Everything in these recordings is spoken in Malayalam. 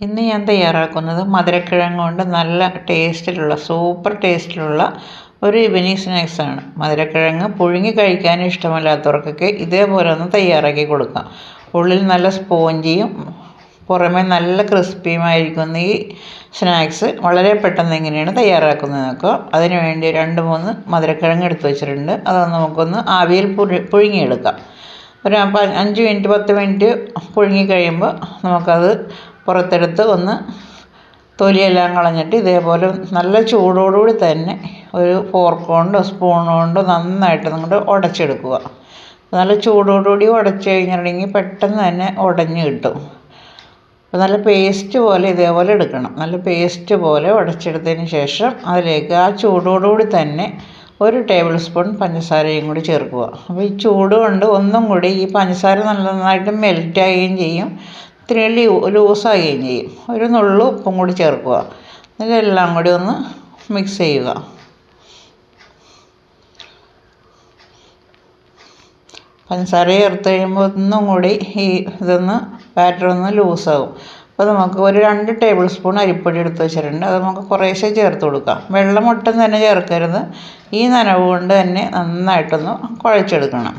ഇന്ന് ഞാൻ തയ്യാറാക്കുന്നത് മധുരക്കിഴങ്ങ് കൊണ്ട് നല്ല ടേസ്റ്റിലുള്ള സൂപ്പർ ടേസ്റ്റിലുള്ള ഒരു ഇവനിങ് സ്നാക്സ് ആണ്. മധുരക്കിഴങ്ങ് പുഴുങ്ങി കഴിക്കാൻ ഇഷ്ടമല്ലാത്തവർക്കൊക്കെ ഇതേപോലെ ഒന്ന് തയ്യാറാക്കി കൊടുക്കാം. ഉള്ളിൽ നല്ല സ്പോഞ്ചിയും പുറമെ നല്ല ക്രിസ്പിയുമായിരിക്കുന്ന ഈ സ്നാക്സ് വളരെ പെട്ടെന്ന് എങ്ങനെയാണ് തയ്യാറാക്കുന്നത് നോക്കുക അതിനുവേണ്ടി രണ്ട് മൂന്ന് മധുരക്കിഴങ്ങ് എടുത്ത് വെച്ചിട്ടുണ്ട്. അത് നമുക്കൊന്ന് ആവിയിൽ പുഴുങ്ങിയെടുക്കാം. ഒരു അഞ്ച് മിനിറ്റ് പത്ത് മിനിറ്റ് പുഴുങ്ങി കഴിയുമ്പോൾ നമുക്കത് പുറത്തെടുത്ത് ഒന്ന് തൊലിയെല്ലാം കളഞ്ഞിട്ട് ഇതേപോലെ നല്ല ചൂടോടുകൂടി തന്നെ ഒരു ഫോർക്ക് കൊണ്ടോ സ്പൂൺ കൊണ്ടോ നന്നായിട്ട് അങ്ങോട്ട് ഉടച്ചെടുക്കുക. നല്ല ചൂടോടുകൂടി ഉടച്ച് കഴിഞ്ഞിട്ടുണ്ടെങ്കിൽ പെട്ടെന്ന് തന്നെ ഉടഞ്ഞ് കിട്ടും. അപ്പോൾ നല്ല പേസ്റ്റ് പോലെ ഇതേപോലെ എടുക്കണം. നല്ല പേസ്റ്റ് പോലെ ഉടച്ചെടുത്തതിന് ശേഷം അതിലേക്ക് ആ ചൂടോടുകൂടി തന്നെ ഒരു ടേബിൾ സ്പൂൺ പഞ്ചസാരയും കൂടി ചേർക്കുക. അപ്പോൾ ഈ ചൂട് കൊണ്ട് ഒന്നും കൂടി ഈ പഞ്ചസാര നല്ല നന്നായിട്ട് മെൽറ്റ് ആവുകയും ചെയ്യും. ഇത്തിരി ലൂസാകുകയും ചെയ്യും ഒരു നുള്ളു ഉപ്പും കൂടി ചേർക്കുക. ഇതെല്ലാം കൂടി ഒന്ന് മിക്സ് ചെയ്യുക. പഞ്ചസാര ചേർത്ത് കഴിയുമ്പോൾ ഒന്നും കൂടി ഈ ഇതൊന്ന് ബാറ്റർ ഒന്ന് ലൂസാകും. അപ്പോൾ നമുക്ക് ഒരു രണ്ട് ടേബിൾ സ്പൂൺ അരിപ്പൊടി എടുത്ത് വെച്ചിട്ടുണ്ട്. അത് നമുക്ക് കുറേശ്ശെ ചേർത്ത് കൊടുക്കാം. വെള്ളം ഒട്ടും തന്നെ ചേർക്കരുത്. ഈ നനവ് കൊണ്ട് തന്നെ നന്നായിട്ടൊന്ന് കുഴച്ചെടുക്കണം.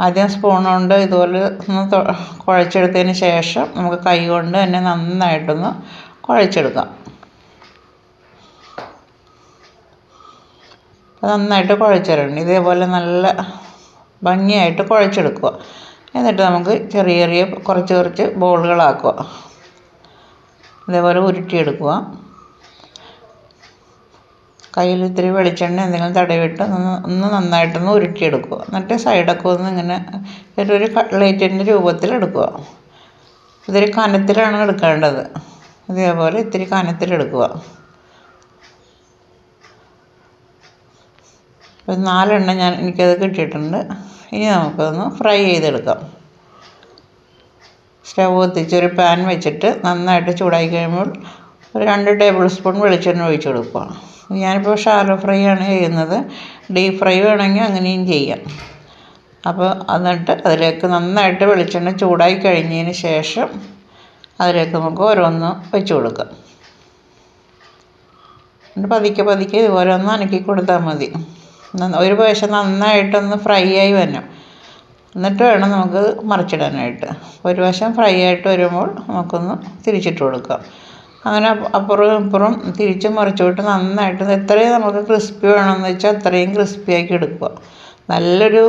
ആദ്യം സ്പൂൺ കൊണ്ട് ഇതുപോലെ ഒന്ന് കുഴച്ചെടുത്തതിന് ശേഷം നമുക്ക് കൈ കൊണ്ട് തന്നെ നന്നായിട്ടൊന്ന് കുഴച്ചെടുക്കാം. നന്നായിട്ട് കുഴച്ചിടണം ഇതേപോലെ നല്ല ഭംഗിയായിട്ട് കുഴച്ചെടുക്കുക. എന്നിട്ട് നമുക്ക് ചെറിയ ചെറിയ കുറച്ച് കുറച്ച് ബോളുകളാക്കുക. ഇതേപോലെ ഉരുട്ടിയെടുക്കുക. കയ്യിൽ ഇത്തിരി വെളിച്ചെണ്ണ എന്തെങ്കിലും തടവിയിട്ട് ഒന്ന് ഒന്ന് നന്നായിട്ടൊന്ന് ഉരുട്ടിയെടുക്കുക എന്നിട്ട് സൈഡൊക്കെ ഒന്ന് ഇങ്ങനെ ഒരു കട്ട്ലേറ്റിന്റെ രൂപത്തിൽ എടുക്കുക. ഇത്തിരി കനത്തിലാണ് എടുക്കേണ്ടത്. ഇതേപോലെ ഇത്തിരി കനത്തിലെടുക്കുക ഒരു നാലെണ്ണം ഞാൻ എനിക്കത് കിട്ടിയിട്ടുണ്ട്. ഇനി നമുക്കതൊന്ന് ഫ്രൈ ചെയ്തെടുക്കാം. സ്റ്റവ് കത്തിച്ച് ഒരു പാൻ വെച്ചിട്ട് നന്നായിട്ട് ചൂടായി കഴിയുമ്പോൾ ഒരു രണ്ട് ടേബിൾ സ്പൂൺ വെളിച്ചെണ്ണ ഒഴിച്ച് കൊടുക്കുക. ഞാനിപ്പോൾ ഷാലോ ഫ്രൈ ആണ് ചെയ്യുന്നത്. ഡീപ് ഫ്രൈ വേണമെങ്കിൽ അങ്ങനെയും ചെയ്യാം. അപ്പോൾ എന്നിട്ട് അതിലേക്ക് നന്നായിട്ട് വെളിച്ചെണ്ണ ചൂടായി കഴിഞ്ഞതിന് ശേഷം അതിലേക്ക് നമുക്ക് ഓരോന്ന് വെച്ച് കൊടുക്കാം. എന്നിട്ട് പതുക്കെ പതുക്കെ ഒന്ന് അനക്കി കൊടുത്താൽ മതി. ഒരു പ്രാവശ്യം നന്നായിട്ടൊന്ന് ഫ്രൈ ആയി വരണം. എന്നിട്ട് വേണം നമുക്ക് മറിച്ചിടാനായിട്ട്. ഒരു വശം ഫ്രൈ ആയിട്ട് വരുമ്പോൾ നമുക്കൊന്ന് തിരിച്ചിട്ട് കൊടുക്കാം. അങ്ങനെ അപ്പുറവും ഇപ്പുറവും തിരിച്ചും മറിച്ചുമിട്ട് നന്നായിട്ട് എത്രയും നമുക്ക് ക്രിസ്പി വേണമെന്ന് വെച്ചാൽ അത്രയും ക്രിസ്പിയാക്കി എടുക്കുക. നല്ലൊരു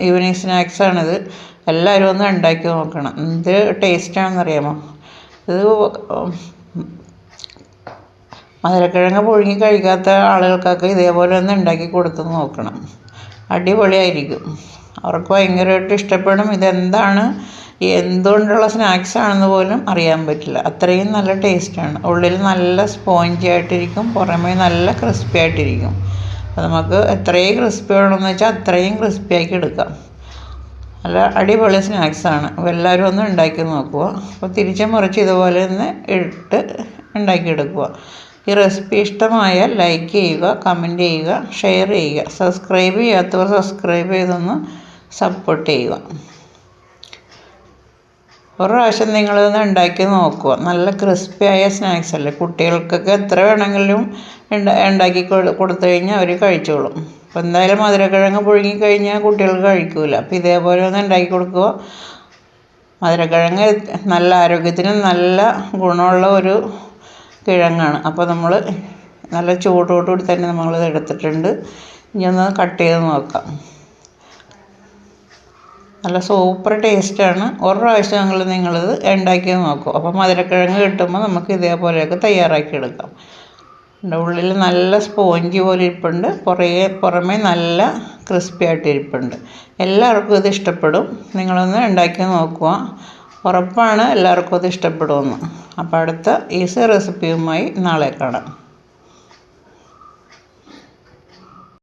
ഈവനിങ് സ്നാക്സാണിത് എല്ലാവരും ഒന്ന് ഉണ്ടാക്കി നോക്കണം. എന്ത് ടേസ്റ്റാണെന്നറിയാമോ ഇത് മധുരക്കിഴങ്ങ് പുഴുങ്ങി കഴിക്കാത്ത ആളുകൾക്കൊക്കെ ഇതേപോലെ ഒന്ന് ഉണ്ടാക്കി കൊടുത്ത് നോക്കണം. അടിപൊളിയായിരിക്കും. അവർക്ക് ഭയങ്കരമായിട്ട് ഇഷ്ടപ്പെടും. ഇതെന്താണ്? എന്തുകൊണ്ടുള്ള സ്നാക്സ് ആണെന്ന് പോലും അറിയാൻ പറ്റില്ല. അത്രയും നല്ല ടേസ്റ്റാണ് ഉള്ളിൽ നല്ല സ്പോഞ്ചി ആയിട്ടിരിക്കും പുറമേ നല്ല ക്രിസ്പി ആയിട്ടിരിക്കും. അപ്പോൾ നമുക്ക് എത്രയും ക്രിസ്പി വേണമെന്ന് വെച്ചാൽ അത്രയും ക്രിസ്പി ആക്കി എടുക്കാം. നല്ല അടിപൊളി സ്നാക്സാണ് അപ്പോൾ എല്ലാവരും ഒന്ന് ഉണ്ടാക്കി നോക്കുക. അപ്പോൾ തിരിച്ച് മുറിച്ച് ഇതുപോലെ ഒന്ന് ഇട്ട് ഉണ്ടാക്കിയെടുക്കുക ഈ റെസിപ്പി ഇഷ്ടമായാൽ ലൈക്ക് ചെയ്യുക കമന്റ് ചെയ്യുക ഷെയർ ചെയ്യുക. സബ്സ്ക്രൈബ് ചെയ്യാത്തവർ സബ്സ്ക്രൈബ് ചെയ്തൊന്ന് സപ്പോർട്ട് ചെയ്യുക. ഒരു പ്രാവശ്യം നിങ്ങളിതൊന്ന് ഉണ്ടാക്കി നോക്കുക. നല്ല ക്രിസ്പിയായ സ്നാക്സ് അല്ലേ? കുട്ടികൾക്കൊക്കെ എത്ര വേണമെങ്കിലും ഉണ്ടാക്കി കൊടുത്തു കഴിഞ്ഞാൽ അവർ കഴിച്ചോളും. അപ്പോൾ എന്തായാലും മധുരക്കിഴങ്ങ് പുഴുങ്ങി കഴിഞ്ഞാൽ കുട്ടികൾക്ക് കഴിക്കില്ല അപ്പോൾ ഇതേപോലെ ഒന്ന് ഉണ്ടാക്കി കൊടുക്കുക. മധുരക്കിഴങ്ങ് നല്ല ആരോഗ്യത്തിന് നല്ല ഗുണമുള്ള ഒരു കിഴങ്ങാണ്. അപ്പോൾ നമ്മൾ നല്ല ചൂടോടുകൂടി തന്നെ നമ്മളിത് എടുത്തിട്ടുണ്ട്. ഇനി ഒന്ന് കട്ട് ചെയ്ത് നോക്കാം. നല്ല സൂപ്പർ ടേസ്റ്റാണ്. ഒരു പ്രാവശ്യമെങ്കിലും നിങ്ങളിത് ഉണ്ടാക്കി നോക്കും. അപ്പോൾ മധുരക്കിഴങ്ങ് കിട്ടുമ്പോൾ നമുക്ക് ഇതേപോലെയൊക്കെ തയ്യാറാക്കി എടുക്കാം. ഉള്ളിൽ നല്ല സ്പോഞ്ച് പോലെ ഇരിപ്പുണ്ട്. പുറകെ പുറമേ നല്ല ക്രിസ്പി ആയിട്ട് ഇരിപ്പുണ്ട്. എല്ലാവർക്കും ഇത് ഇഷ്ടപ്പെടും. നിങ്ങളൊന്ന് ഉണ്ടാക്കി നോക്കുക. ഉറപ്പാണ് എല്ലാവർക്കും അത് ഇഷ്ടപ്പെടുമെന്ന്. അപ്പോൾ അടുത്ത ഈസി റെസിപ്പിയുമായി നാളെ കാണാം.